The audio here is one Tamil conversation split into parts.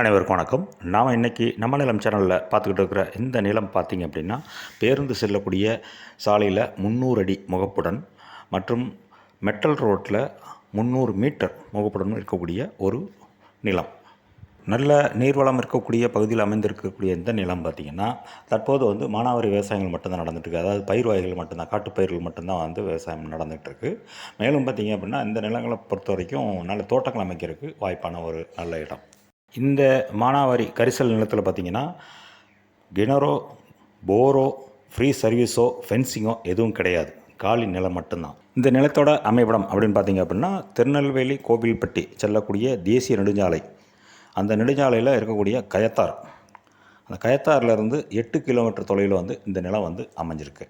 அனைவருக்கும் வணக்கம். நாம் இன்றைக்கி நம்ம நிலம் சேனலில் பார்த்துக்கிட்டு இருக்கிற இந்த நிலம் பார்த்திங்க அப்படின்னா பேருந்து செல்லக்கூடிய சாலையில் முந்நூறு அடி முகப்புடன் மற்றும் மெட்டல் ரோட்டில் முந்நூறு மீட்டர் முகப்புடன் இருக்கக்கூடிய ஒரு நிலம். நல்ல நீர்வளம் இருக்கக்கூடிய பகுதியில் அமைந்திருக்கக்கூடிய இந்த நிலம் பார்த்திங்கன்னா தற்போது வந்து மானாவாரி விவசாயங்கள் மட்டும்தான் நடந்துகிட்டு அதாவது பயிர் வகைகள் மட்டும்தான் காட்டுப்பயிர்கள் மட்டும்தான் வந்து விவசாயம் நடந்துகிட்டுருக்கு மேலும் பார்த்திங்க அப்படின்னா இந்த நிலங்களை பொறுத்த வரைக்கும் நல்ல தோட்டங்கள் அமைக்கிறதுக்கு வாய்ப்பான ஒரு நல்ல இடம். இந்த மானாவாரி கரிசல் நிலத்தில் பார்த்திங்கன்னா கிணறோ போரோ ஃப்ரீ சர்வீஸோ ஃபென்சிங்கோ எதுவும் கிடையாது. காலி நிலம் மட்டும்தான். இந்த நிலத்தோட அமைவிடம் அப்படின்னு பார்த்தீங்க அப்படின்னா திருநெல்வேலி கோவில்பட்டி செல்லக்கூடிய தேசிய நெடுஞ்சாலை. அந்த நெடுஞ்சாலையில் இருக்கக்கூடிய கயத்தார் அந்த கயத்தாறுலேருந்து எட்டு கிலோமீட்டர் தொலைவில் வந்து இந்த நிலம் வந்து அமைஞ்சிருக்கு.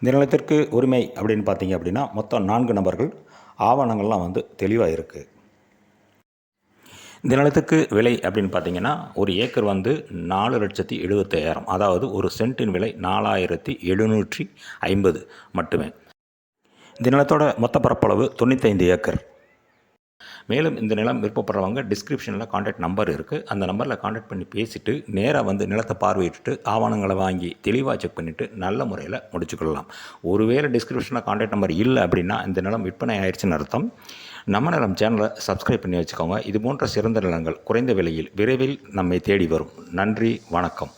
இந்த நிலத்திற்கு உரிமை அப்படின்னு பார்த்தீங்க அப்படின்னா மொத்தம் நான்கு நபர்கள். ஆவணங்கள்லாம் வந்து தெளிவாக இருக்குது இந்த நிலத்துக்கு விலை அப்படின்னு பார்த்தீங்கன்னா ஒரு ஏக்கர் வந்து நாலு லட்சத்தி எழுபத்தாயிரம் அதாவது ஒரு சென்ட்டின் விலை நாலாயிரத்தி எழுநூற்றி ஐம்பது மட்டுமே. இந்த நிலத்தோட மொத்த பரப்பளவு தொண்ணூத்தைந்து ஏக்கர். மேலும் இந்த நிலம் விருப்பப்படுறவங்க டிஸ்கிரிப்ஷனில் காண்டாக்ட் நம்பர் இருக்குது அந்த நம்பரில் காண்டாக்ட் பண்ணி பேசிவிட்டு நேராக வந்து நிலத்தை பார்வையிட்டுட்டு ஆவணங்களை வாங்கி தெளிவாக செக் பண்ணிவிட்டு நல்ல முறையில் முடிச்சுக்கொள்ளலாம். ஒருவேளை டிஸ்கிரிப்ஷனில் காண்டாக்ட் நம்பர் இல்லை அப்படின்னா இந்த நிலம் விற்பனை ஆயிடுச்சுன்னு அர்த்தம். நம்ம நிலம் சேனலை சப்ஸ்கிரைப் பண்ணி வச்சுக்கோங்க. இது போன்ற சிறந்த நிலங்கள் குறைந்த விலையில் விரைவில் நம்மை தேடி வரும். நன்றி வணக்கம்.